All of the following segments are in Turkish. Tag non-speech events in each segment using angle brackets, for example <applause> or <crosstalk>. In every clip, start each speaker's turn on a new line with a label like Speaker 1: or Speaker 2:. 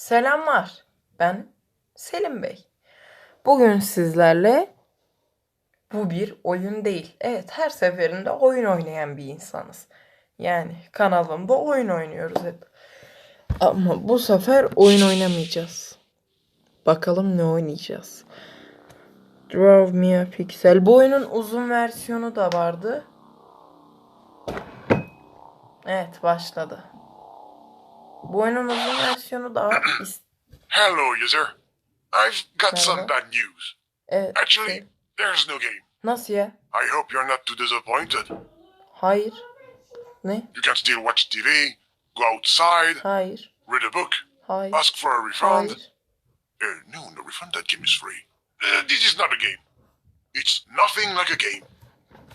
Speaker 1: Selamlar. Ben Selim Bey. Bugün sizlerle bu bir oyun değil. Evet, her seferinde oyun oynayan bir insanız. Yani kanalımda oyun oynuyoruz hep. Ama bu sefer oyun oynamayacağız. Bakalım ne oynayacağız. Draw me a pixel. Bu oyunun uzun versiyonu da vardı. Evet, başladı. Bu oyunun uzun versiyonu da
Speaker 2: Hello, user. I've got some bad news.
Speaker 1: Evet.
Speaker 2: Actually, there's no game.
Speaker 1: Nasıl ya?
Speaker 2: I hope you're not too disappointed.
Speaker 1: Hayır. Ne?
Speaker 2: You can still watch TV, go outside,
Speaker 1: Hayır.
Speaker 2: read a book,
Speaker 1: Hayır.
Speaker 2: ask for a refund.
Speaker 1: Hayır.
Speaker 2: Uh, no, the refund that game is free. Uh, this is not a game. It's nothing like a game.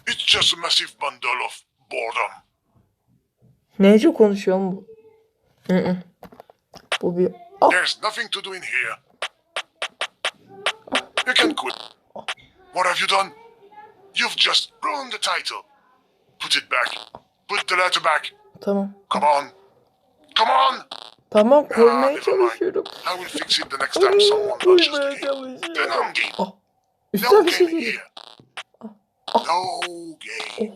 Speaker 2: It's just a massive bundle of boredom.
Speaker 1: Nece konuşuyorum bu? -hı. Bu bir... Ah,
Speaker 2: There's nothing to do in here. You can quit. What have you done? You've just ruined the title. Put it back. Put the letter back.
Speaker 1: tamam.
Speaker 2: Come on. Come on.
Speaker 1: Tamam
Speaker 2: Ah,
Speaker 1: koymaya çalışıyorum.
Speaker 2: I will fix it the next time someone touches game. Then. I'm game. No
Speaker 1: Üstten bir şey geliyor.
Speaker 2: No game.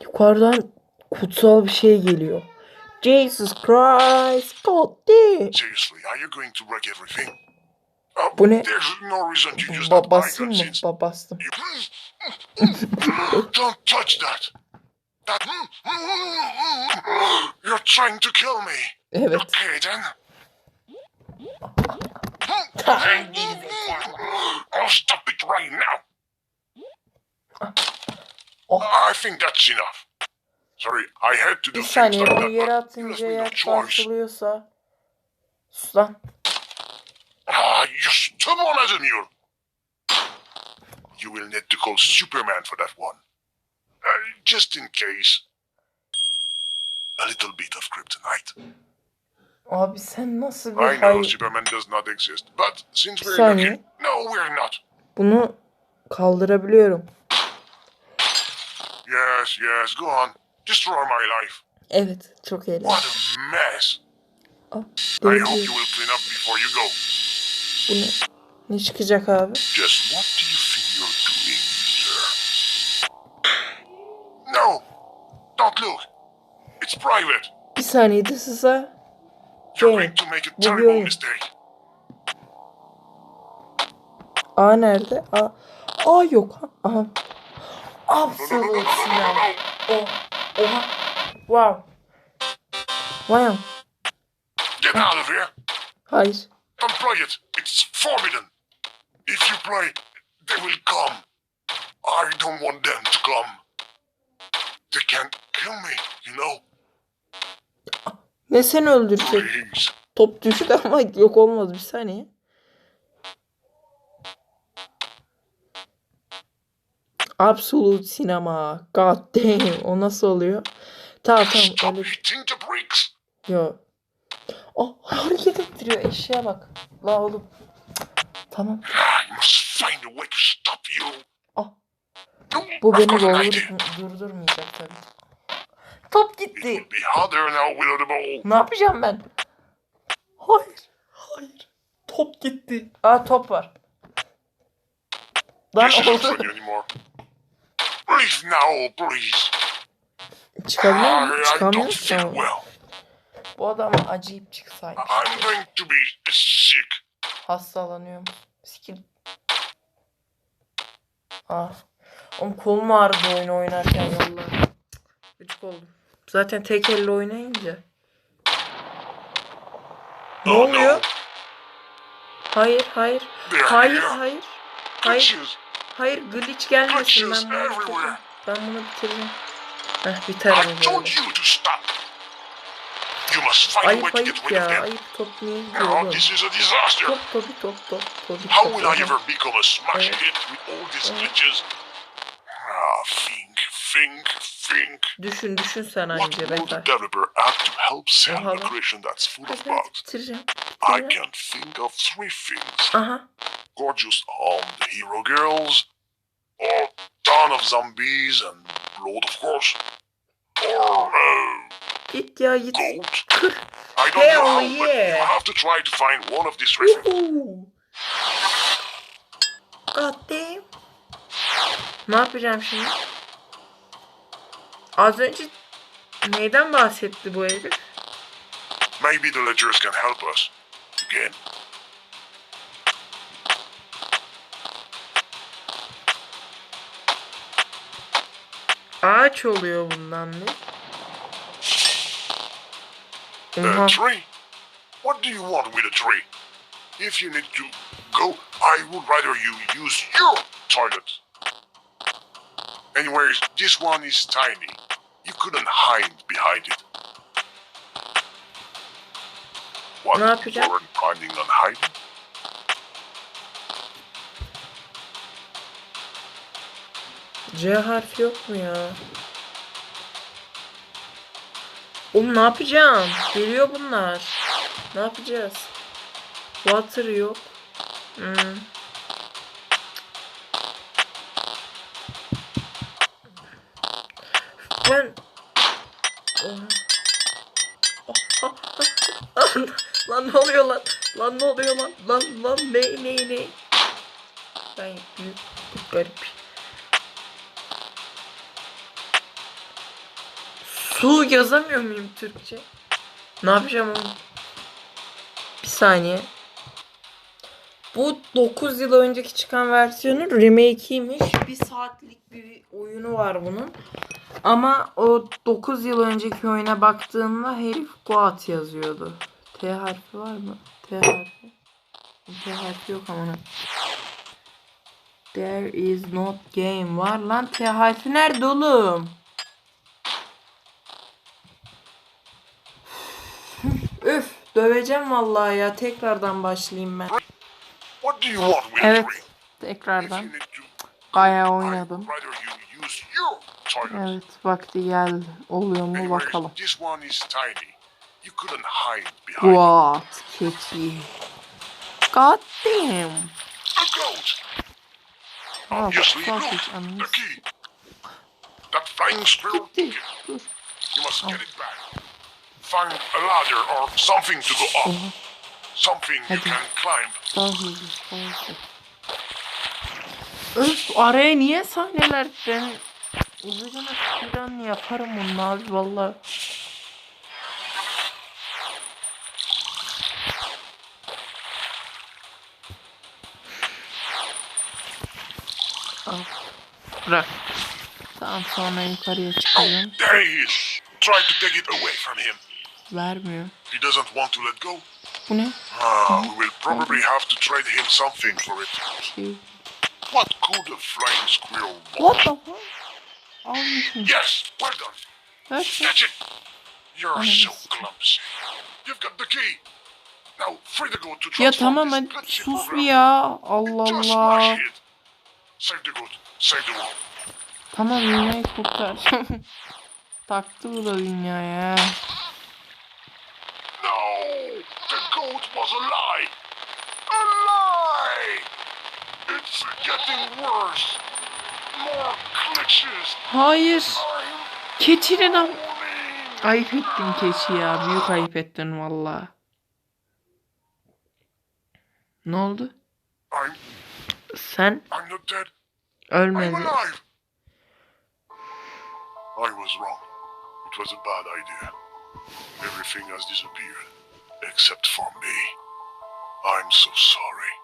Speaker 1: Yukarıdan kutsal bir şey geliyor. Jesus Christ. God damn.
Speaker 2: Seriously, are you going to break everything? Uh,
Speaker 1: Bu ne?
Speaker 2: There's no reason to use
Speaker 1: Ba
Speaker 2: that
Speaker 1: basayım mı?
Speaker 2: since
Speaker 1: Ba bastım.
Speaker 2: Don't touch that. That. Mm, mm, mm, You're trying to kill me.
Speaker 1: Evet.
Speaker 2: Okay then. I'll stop it right now.
Speaker 1: Oh.
Speaker 2: I think that's enough. Sorry, I had to do
Speaker 1: Bir saniye
Speaker 2: like
Speaker 1: bunu yere atınca
Speaker 2: choice.
Speaker 1: sarsılıyorsa. Sus lan.
Speaker 2: Ah, you stubborn as a mule. You will need to call Superman for that one. Uh, just in case. A little bit of kryptonite.
Speaker 1: Abi sen nasıl bir
Speaker 2: I know
Speaker 1: hayır...
Speaker 2: Superman does not exist, but since we're
Speaker 1: Saniye.
Speaker 2: lucky, no, we're not.
Speaker 1: Bunu kaldırabiliyorum.
Speaker 2: Yes, yes, go on. Destroy my life.
Speaker 1: Evet. Çok eğlenceli.
Speaker 2: What a mess.
Speaker 1: Ah,
Speaker 2: I hope you will clean up before you go.
Speaker 1: Bu ne? Ne çıkacak abi?
Speaker 2: Just what do you think you're doing, sir? No, don't look. It's private.
Speaker 1: Bir saniyede size
Speaker 2: You're
Speaker 1: Okay,
Speaker 2: going to make a terrible mistake.
Speaker 1: A nerede? A. A yok. ha. Aha.
Speaker 2: No,
Speaker 1: silah. Oh. Oha. Wow. Wow.
Speaker 2: Get out of here.
Speaker 1: Hayır.
Speaker 2: Don't play it. It's forbidden. If you play, they will come. I don't want them to come. They can't kill me, you know?
Speaker 1: Ne seni öldürecek?
Speaker 2: Please.
Speaker 1: Top düştü ama yok olmaz bir saniye. Absolute sinema. God damn. O nasıl oluyor? Tamam tamam öyle.
Speaker 2: bricks.
Speaker 1: Yo. Oh hareket ettiriyor eşeğe bak. La oğlum. Tamam. Ah. Bu beni doldur durdurmayacak tabii. Top
Speaker 2: It
Speaker 1: gitti. Ne yapacağım ben? Hayır. Hayır. Top gitti. Aa top var. Lan oldu.
Speaker 2: Leave now, please.
Speaker 1: Çıkabiliyor
Speaker 2: I,
Speaker 1: mu?
Speaker 2: I
Speaker 1: Çıkamıyor
Speaker 2: don't feel
Speaker 1: musun?
Speaker 2: well.
Speaker 1: Bu adama acayip çıksaydı.
Speaker 2: I'm going to be sick.
Speaker 1: Hastalanıyorum. Skill. Ah. Oğlum kolum ağrıdı oyun oynarken vallahi. Gıcık oldum. Zaten tek elle oynayınca. Ne
Speaker 2: Oh,
Speaker 1: oluyor? Hayır, hayır. Hayır,
Speaker 2: here.
Speaker 1: hayır. Hayır,
Speaker 2: Glitches.
Speaker 1: hayır. Glitch gelmesin.
Speaker 2: Glitches
Speaker 1: Ben bunu
Speaker 2: everywhere.
Speaker 1: bitireceğim. Ben bunu bitireceğim. Heh, biter
Speaker 2: I
Speaker 1: bu
Speaker 2: told
Speaker 1: böyle.
Speaker 2: you to stop. You must find a way
Speaker 1: Ayıp
Speaker 2: to get
Speaker 1: ayıp
Speaker 2: rid of
Speaker 1: ya.
Speaker 2: them.
Speaker 1: Ayıp top niye gidiyor
Speaker 2: Now
Speaker 1: oğlum?
Speaker 2: this is a disaster.
Speaker 1: Top topi top top topi
Speaker 2: How
Speaker 1: top.
Speaker 2: will I
Speaker 1: Aha.
Speaker 2: ever become a smash
Speaker 1: Uh,
Speaker 2: hit with all these
Speaker 1: uh.
Speaker 2: glitches? Ah, think, think, think.
Speaker 1: Düşün düşün sen
Speaker 2: What
Speaker 1: anca
Speaker 2: will the
Speaker 1: Befer.
Speaker 2: developer add to help sell
Speaker 1: Aha.
Speaker 2: a creation that's full of
Speaker 1: Hadi hadi
Speaker 2: bugs?
Speaker 1: bitireceğim.
Speaker 2: I
Speaker 1: bitireceğim.
Speaker 2: can think of three things.
Speaker 1: Aha.
Speaker 2: Gorgeous armed hero girls, or ton of zombies and blood, of course, or uh,
Speaker 1: ya git.
Speaker 2: goat. <laughs> I don't
Speaker 1: Hell
Speaker 2: know how, but
Speaker 1: yeah.
Speaker 2: you have to try to find one of these.
Speaker 1: Woohoo. God damn. Ne yapacağım şimdi? Az önce neyden bahsetti bu herif?
Speaker 2: Maybe the ledgers can help us. Again.
Speaker 1: Ağaç oluyor bundan?
Speaker 2: A tree? What do you want with a tree? If you need to go, I would rather you use your toilet. Anyways, this one is tiny. You couldn't hide behind it. What? You weren't planning on hiding?
Speaker 1: C harfi yok mu ya? Oğlum ne yapacağım? Geliyor bunlar. Ne yapacağız? Water yok. Hmm. Ben... <laughs> Lan ne oluyor lan? Lan ne oluyor lan? Lan lan ne ne ne? Ben büyük garip. Su yazamıyor muyum Türkçe? Ne yapacağım oğlum? Bir saniye. Bu 9 yıl önceki çıkan versiyonun remake'iymiş. Bir saatlik bir oyunu var bunun. Ama o 9 yıl önceki oyuna baktığımda herif Goat yazıyordu. T harfi var mı? T harfi. T harfi yok ama. There is not game var lan. T harfi nerede oğlum? Döveceğim vallahi ya. Tekrardan başlayayım ben. Evet. Tekrardan. Bayağı oynadım. Evet vakti geldi. Oluyor mu bakalım. What? Keçi. God damn.
Speaker 2: A goat.
Speaker 1: Aa,
Speaker 2: Obviously,
Speaker 1: bak,
Speaker 2: look,
Speaker 1: sausage ananı Gitti. Dur.
Speaker 2: You must get it back. Find a ladder or something to go up. Something you can climb.
Speaker 1: Öf araya niye sahneler ben uzayacağına speedrun yaparım onu abi valla. Al. Bırak. Tamam sonra yukarıya çıkacağım.
Speaker 2: There he is. Try to take it away from him.
Speaker 1: Vermiyor.
Speaker 2: He doesn't want to let go.
Speaker 1: Bu ne?
Speaker 2: Ah, we will probably have to trade him something for it.
Speaker 1: Bir.
Speaker 2: What could a flying squirrel want?
Speaker 1: What the fuck? Almışım.
Speaker 2: Yes, well done.
Speaker 1: Ver şu.
Speaker 2: Catch it. You're so clumsy. You've got the key. Now, free to go to
Speaker 1: Ya
Speaker 2: transform
Speaker 1: tamam
Speaker 2: this
Speaker 1: hadi
Speaker 2: glitchy
Speaker 1: sus
Speaker 2: program.
Speaker 1: bir ya. Allah
Speaker 2: Just
Speaker 1: Allah.
Speaker 2: smash it. Save the goat. Save the world.
Speaker 1: Tamam dünyayı kurtar. Taktı bu da dünyaya.
Speaker 2: Was a lie. A lie. It's getting worse. More glitches.
Speaker 1: Hayır. Keçinin am... Ayıp ettin keçi ya. Büyük ayıp ettin valla. Ne oldu?
Speaker 2: I'm,
Speaker 1: Sen ölmedin.
Speaker 2: I was wrong. It was a bad idea. Everything has disappeared, except for me. I'm so sorry.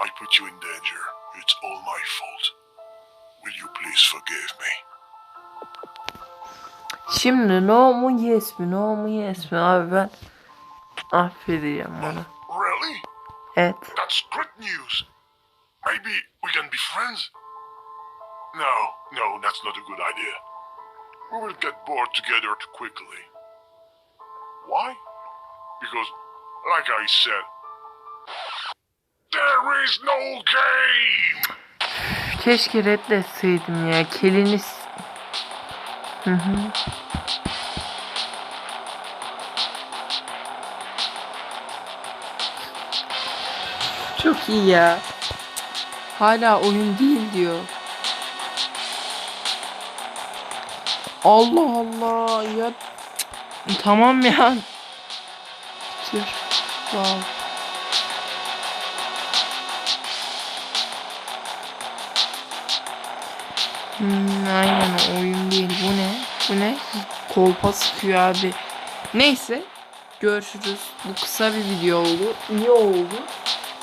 Speaker 2: I put you in danger. It's all my fault. Will you please forgive me?
Speaker 1: Şimdi no mu yes mi no mu yes mi abi ben affedeceğim onu.
Speaker 2: Really?
Speaker 1: Evet.
Speaker 2: That's great news. Maybe we can be friends? No, no, that's not a good idea. We will get bored together too quickly. Why? Because, like I said, there is no game!
Speaker 1: Keşke reddetseydim ya. Keliniz. Hı hı. Çok iyi ya. Hala oyun değil diyor. Allah Allah ya. Tamam ya. Sıkıyor. Wow. Hmm, aynen oyun değil. Bu ne? Bu ne? Kolpa sıkıyor abi. Neyse. Görüşürüz. Bu kısa bir video oldu. İyi oldu.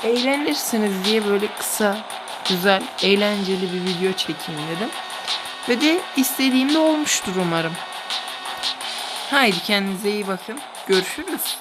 Speaker 1: Eğlenirsiniz diye böyle kısa, güzel, eğlenceli bir video çekeyim dedim. Ve de istediğim de olmuştur umarım. Haydi kendinize iyi bakın. Görüşürüz.